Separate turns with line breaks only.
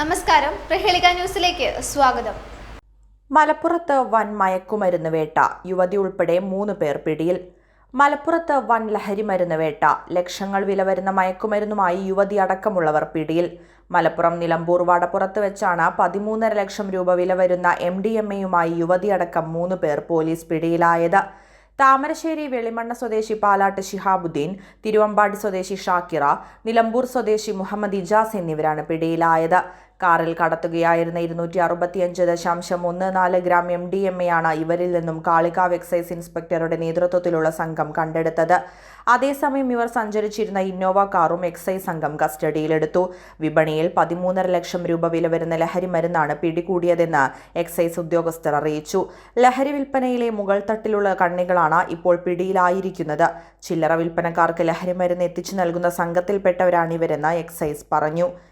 നമസ്കാരം. പ്രഹേളിക ന്യൂസിലേക്ക് സ്വാഗതം.
മലപ്പുറത്ത് വൻ മയക്കുമരുന്ന് വേട്ട. യുവതി ഉൾപ്പെടെ മൂന്ന് പേർ പിടിയിൽ. മലപ്പുറത്ത് വൻ ലഹരി മരുന്ന് വേട്ട. ലക്ഷങ്ങൾ വില വരുന്ന മയക്കുമരുന്നുമായി യുവതി അടക്കമുള്ളവർ പിടിയിൽ. മലപ്പുറം നിലമ്പൂർ വടപ്പുറത്ത് വെച്ചാണ് പതിമൂന്നര ലക്ഷം രൂപ വില വരുന്ന എം ഡി എം എയുമായി യുവതി അടക്കം മൂന്ന് പേർ പോലീസ് പിടിയിലായത്. താമരശ്ശേരി വെളിമണ്ണ സ്വദേശി പാലാട്ട് ഷിഹാബുദ്ദീൻ തിരുവമ്പാടി സ്വദേശി ഷാക്കിറ നിലമ്പൂർ സ്വദേശി മുഹമ്മദ് ഇജാസ് എന്നിവരാണ് പിടിയിലായത്. കാറിൽ കടത്തുകയായിരുന്ന ഇരുന്നൂറ്റി അറുപത്തിയഞ്ച് ദശാംശം ഒന്ന് നാല് ഗ്രാം എം ഡി എം എയാണ് ഇവരിൽ നിന്നും കാളികാവ് എക്സൈസ് ഇൻസ്പെക്ടറുടെ നേതൃത്വത്തിലുള്ള സംഘം കണ്ടെടുത്തത്. അതേസമയം ഇവർ സഞ്ചരിച്ചിരുന്ന ഇന്നോവ കാറും എക്സൈസ് സംഘം കസ്റ്റഡിയിലെടുത്തു. വിപണിയിൽ പതിമൂന്നര ലക്ഷം രൂപ വില വരുന്ന ലഹരി മരുന്നാണ് പിടികൂടിയതെന്ന് എക്സൈസ് ഉദ്യോഗസ്ഥർ അറിയിച്ചു. ലഹരി വിൽപ്പനയിലെ മുകൾ തട്ടിലുള്ള കണ്ണികളാണ് ഇപ്പോൾ പിടിയിലായിരിക്കുന്നത്. ചില്ലറ വിൽപ്പനക്കാർക്ക് ലഹരി മരുന്ന് എത്തിച്ചു നൽകുന്ന സംഘത്തിൽപ്പെട്ടവരാണിവരെന്ന് എക്സൈസ് പറഞ്ഞു.